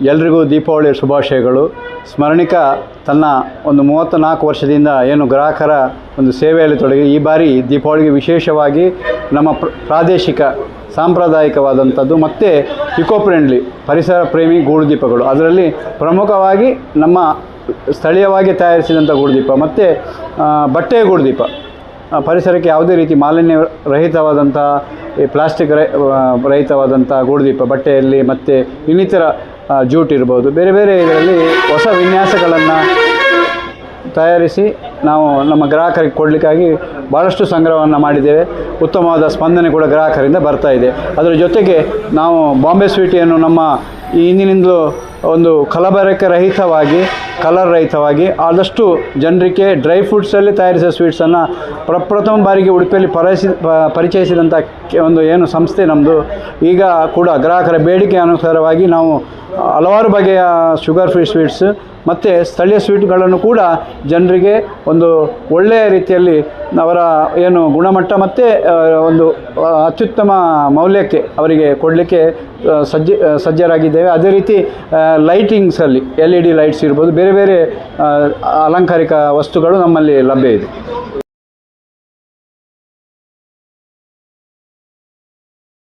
ಎಲ್ರಿಗೂ ದೀಪಾವಳಿಯ ಶುಭಾಶಯಗಳು. ಸ್ಮರಣಿಕ ತನ್ನ ಒಂದು ಮೂವತ್ತ ನಾಲ್ಕು ವರ್ಷದಿಂದ ಏನು ಗ್ರಾಹಕರ ಒಂದು ಸೇವೆಯಲ್ಲಿ ತೊಡಗಿ, ಈ ಬಾರಿ ದೀಪಾವಳಿಗೆ ವಿಶೇಷವಾಗಿ ನಮ್ಮ ಪ್ರ- ಪ್ರಾದೇಶಿಕ, ಸಾಂಪ್ರದಾಯಿಕವಾದಂಥದ್ದು ಮತ್ತು ಇಕೋ ಫ್ರೆಂಡ್ಲಿ ಪರಿಸರ ಪ್ರೇಮಿ ಗೂಡು ದೀಪಗಳು ಅದರಲ್ಲಿ ಪ್ರಮುಖವಾಗಿ ನಮ್ಮ ಸ್ಥಳೀಯವಾಗಿ ತಯಾರಿಸಿದಂಥ ಗೂಡುದೀಪ ಮತ್ತು ಬಟ್ಟೆಯ ಗೂಡುದೀಪ. ಪರಿಸರಕ್ಕೆ ಯಾವುದೇ ರೀತಿ ಮಾಲಿನ್ಯ ರಹಿತವಾದಂಥ, ಈ ಪ್ಲಾಸ್ಟಿಕ್ ರಹಿತವಾದಂಥ ಗೂಡುದೀಪ, ಬಟ್ಟೆಯಲ್ಲಿ ಮತ್ತು ಇನ್ನಿತರ ಜೂಟ್ ಇರ್ಬೋದು. ಬೇರೆ ಬೇರೆ ಇದರಲ್ಲಿ ಹೊಸ ವಿನ್ಯಾಸಗಳನ್ನು ತಯಾರಿಸಿ ನಾವು ನಮ್ಮ ಗ್ರಾಹಕರಿಗೆ ಕೊಡಲಿಕ್ಕಾಗಿ ಭಾಳಷ್ಟು ಸಂಗ್ರಹವನ್ನು ಮಾಡಿದ್ದೇವೆ. ಉತ್ತಮವಾದ ಸ್ಪಂದನೆ ಕೂಡ ಗ್ರಾಹಕರಿಂದ ಬರ್ತಾ ಇದೆ. ಅದರ ಜೊತೆಗೆ ನಾವು ಬಾಂಬೆ ಸ್ವೀಟಿಯನ್ನು ನಮ್ಮ ಈ ಹಿಂದಿನಿಂದಲೂ ಒಂದು ಕಲಬರಕ ರಹಿತವಾಗಿ, ಕಲರ್ ರಹಿತವಾಗಿ ಆದಷ್ಟು ಜನರಿಗೆ ಡ್ರೈ ಫ್ರೂಟ್ಸಲ್ಲಿ ತಯಾರಿಸಿದ ಸ್ವೀಟ್ಸನ್ನು ಪ್ರಪ್ರಥಮ ಬಾರಿಗೆ ಉಡುಪಿಯಲ್ಲಿ ಪರಿಸಿ ಪರಿಚಯಿಸಿದಂಥ ಒಂದು ಏನು ಸಂಸ್ಥೆ ನಮ್ಮದು ಈಗ ಕೂಡ ಗ್ರಾಹಕರ ಬೇಡಿಕೆ ಅನುಸಾರವಾಗಿ ನಾವು ಹಲವಾರು ಬಗೆಯ ಶುಗರ್ ಫ್ರೀ ಸ್ವೀಟ್ಸ್ ಮತ್ತು ಸ್ಥಳೀಯ ಸ್ವೀಟ್ಗಳನ್ನು ಕೂಡ ಜನರಿಗೆ ಒಂದು ಒಳ್ಳೆಯ ರೀತಿಯಲ್ಲಿ ಅವರ ಏನು ಗುಣಮಟ್ಟ ಮತ್ತು ಒಂದು ಅತ್ಯುತ್ತಮ ಮೌಲ್ಯಕ್ಕೆ ಅವರಿಗೆ ಕೊಡಲಿಕ್ಕೆ ಸಜ್ಜ ಸಜ್ಜರಾಗಿದ್ದೇವೆ. ಅದೇ ರೀತಿ ಲೈಟಿಂಗ್ಸಲ್ಲಿ ಎಲ್ ಇ ಡಿ ಲೈಟ್ಸ್ ಇರ್ಬೋದು, ಬೇರೆ ಬೇರೆ ಅಲಂಕಾರಿಕ ವಸ್ತುಗಳು ನಮ್ಮಲ್ಲಿ ಲಭ್ಯ ಇದೆ.